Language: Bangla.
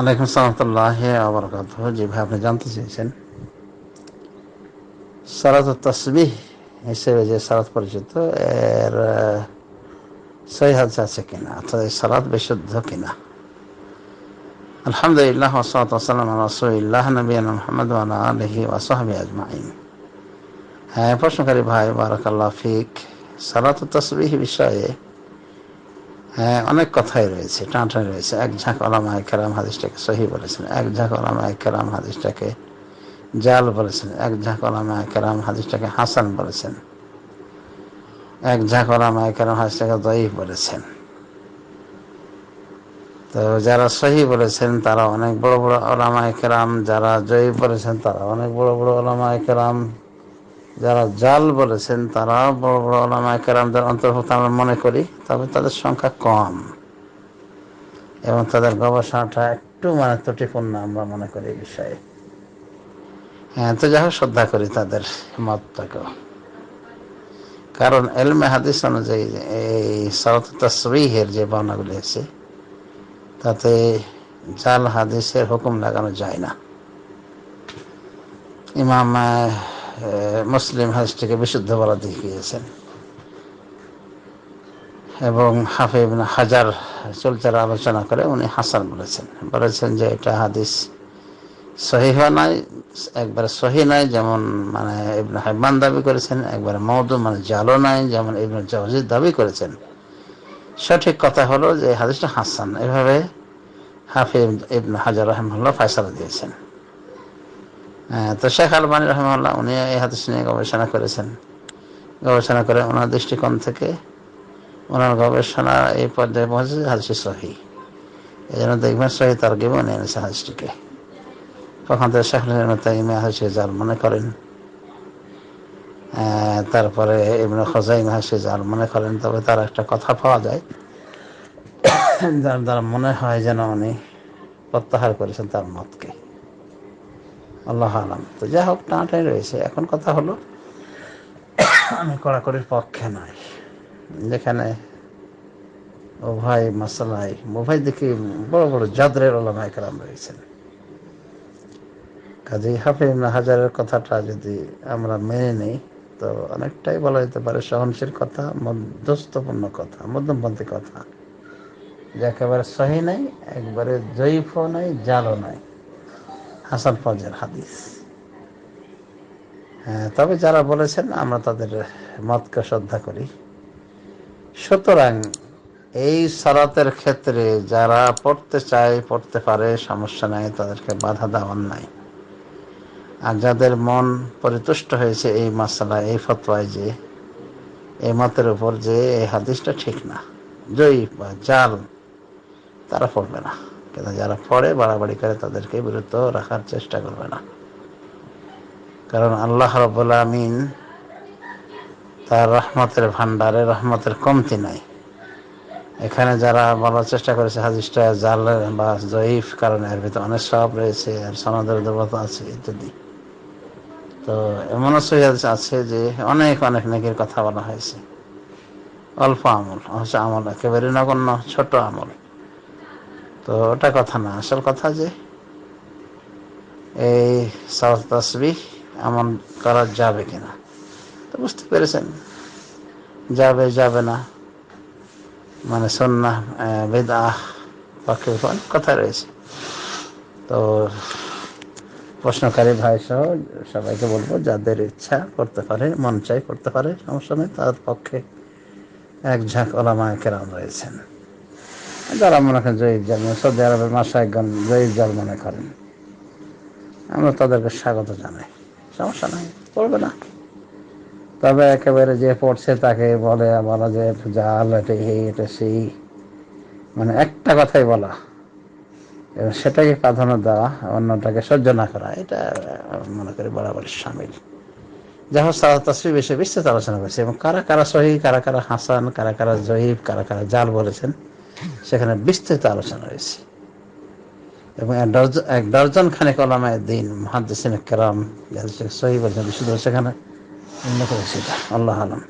আলাইকুম সালামতুল্লাহ আবরকাত ভাই, আপনি জানতে চেয়েছেন? সালাত তসবিহ হিসেবে যে সালাত পরিচিত, এর সহি হাদিস আছে কিনা? অর্থাৎ এই সালাত বিশুদ্ধ কিনা? আলহামদুলিল্লাহ ওসালাত ওসালাম রসুলিল্লাহ, নবীন মোহাম্মদ আলহি ওয়াসাহাবি আজমাইন। হ্যাঁ প্রশ্নকারী ভাই, বারাকাল্লাহ ফিক। সালাত তসবিহ বিষয়ে হ্যাঁ অনেক কথাই রয়েছে, টানটানি রয়েছে। এক ঝাঁক ওলামা কেরাম হাদিসটাকে সহি বলেছেন, এক ঝাঁক ওলামা কেরাম হাদিসটাকে জাল বলেছেন, এক ঝাঁক ওলামা কেরাম হাদিসটাকে হাসান বলেছেন, এক ঝাঁক ওলামা কেরাম হাদিসটাকে দয়ীফ বলেছেন। তো যারা সহি বলেছেন, তারা অনেক বড় বড় ওলামা কেরাম, যারা জয়ী বলেছেন, তারা অনেক বড় বড় ওলামা কেরাম। যারা জাল বলেছেন, তারা বড় বড় ওলামা কেরামদের অন্তর্ভুক্ত আমরা মনে করি, তবে তাদের সংখ্যা কম এবং তাদের গবেষণাটা একটু মানে ত্রুটিপূর্ণ আমরা মনে করি এই বিষয়ে। হ্যাঁ তো যাই হোক, শ্রদ্ধা করি তাদের মতটাকেও। কারণ এলমে হাদিস অনুযায়ী এই সাউথ তসবিহের যে বর্ণাগুলি আছে, তাতে জাল হাদিসের হুকুম লাগানো যায় না। ইমাম মুসলিম হাদিসটিকে বিশুদ্ধ বলা দেখিয়েছেন। এবং হাফিব হাজার চলচার আলোচনা করে উনি হাসান বলেছেন। বলেছেন যে এটা হাদিস সহি নাই একবারে সহি নাই যেমন মানে ইবন হাইমান দাবি করেছেন, একবারে মৌদু মানে জালো নাই, যেমন ইবন জাহাজির দাবি করেছেন। সঠিক কথা হলো যে হাদিসটা হাসান। এভাবে হাফিব ইবন হাজার রহমুল্লাহ ফয়সালা দিয়েছেন। তো শেখ আলমানি রহমাল্লাহ উনি এই হাদিস নিয়ে গবেষণা করেছেন। গবেষণা করে ওনার দৃষ্টিকোণ থেকে ওনার গবেষণা এই পর্যায়ে পৌঁছেছে হাদিসি সহি। এই জন্য দেখবেন সহি তার গেবে নিয়ে এনেছে হাদিসটিকে। তখন তো শেখ তাইমে হাদিসকে জাল মনে করেন। তারপরে এমনি খোজাইম হাসি জাল মনে করেন, তবে তার একটা কথা পাওয়া যায়। যার দ্বারা মনে হয় যেন উনি প্রত্যাহার করেছেন তার মতকে। আল্লাহ আলাম। তো যাই হোক টানাটাই রয়েছে। এখন কথা হলো, আমি কড়াকড়ির পক্ষে নয় যেখানে উভয় মশালাই উভয় দিকে বড় বড় জাদরের ওলামা একরাম রয়েছেন। কাজে হাফিজ হাজারের কথাটা যদি আমরা মেনে নিই, তো অনেকটাই বলা যেতে পারে সহনশীল কথা, মধ্যস্থপূর্ণ কথা, মধ্যমপন্থী কথা। যে একেবারে সহি নাই, একবারে জয়ীফও নাই, জালও নাই। হাসান ফজের হাদিস। হ্যাঁ তবে যারা বলেছেন, আমরা তাদের মতকে শ্রদ্ধা করি। সুতরাং এই সালাতের ক্ষেত্রে যারা পড়তে চায়, পড়তে পারে, সমস্যা নাই, তাদেরকে বাধা দেওয়ার নাই। আর যাদের মন পরিতুষ্ট হয়েছে এই মশলা এই ফতোয়ায় যে এই মতের উপর যে, এই হাদিসটা ঠিক না। জয়ী বা জাল, তারা পড়বে না। কিন্তু যারা পড়ে, বাড়াবাড়ি করে তাদেরকে বিরত রাখার চেষ্টা করবে না। কারণ আল্লাহ রব্বুল আমিন তার রহমতের ভান্ডারে রহমতের কমতি নাই। এখানে যারা বলার চেষ্টা করেছে হাদিসটা জাল বা জয়ীফ, কারণ এর ভিতরে অনেক সব রয়েছে আর সমাজের দেবতা আছে ইত্যাদি। তো সহিদ আছে যে অনেক অনেক নেকির কথা বলা হয়েছে। অল্প আমল হচ্ছে আমল একেবারে নগণ্য, ছোট আমল। তো ওটা কথা না, আসল কথা যে এই তসবি এমন করা যাবে কিনা। তো বুঝতে পেরেছেন? যাবে যাবে না। মানে সন্না বেদা পক্ষে অনেক কথা রয়েছে। তো প্রশ্নকারী ভাই সহ সবাইকে বলব, যাদের ইচ্ছা করতে পারে, মন চাই করতে পারে সমস্যা নেই তার পক্ষে এক ঝাঁক ওলামা কেরাম রয়েছেন। যারা মনে করেন জয়ীর জাল সৌদি আরবের মাসায়গণ জয়ীর জাল মনে করেন, আমরা তাদেরকে স্বাগত জানাই। সমস্যা নাই পড়বে না। তবে একেবারে যে পড়ছে তাকে বলে বলা যে জাল এটা এটা সেই মানে একটা কথাই বলা। এবং সেটাকে প্রাধান্য দেওয়া, অন্যটাকে সহ্য না করা, এটা, মনে করি বরাবর সামিল। যাহা সারা তসবি বেশি বিস্তৃত আলোচনা করেছে। এবং কারা কারা সহি কারা কারা হাসান, কারা কারা জহিব কারা কারা জাল বলেছেন সেখানে বিস্তৃত আলোচনা রয়েছে। এবং এক ডর্জন খানেক ওলামায় দিন মহাদেশ কেরাম সহি সেখানে উল্লেখ রয়েছে। আল্লাহ আলম।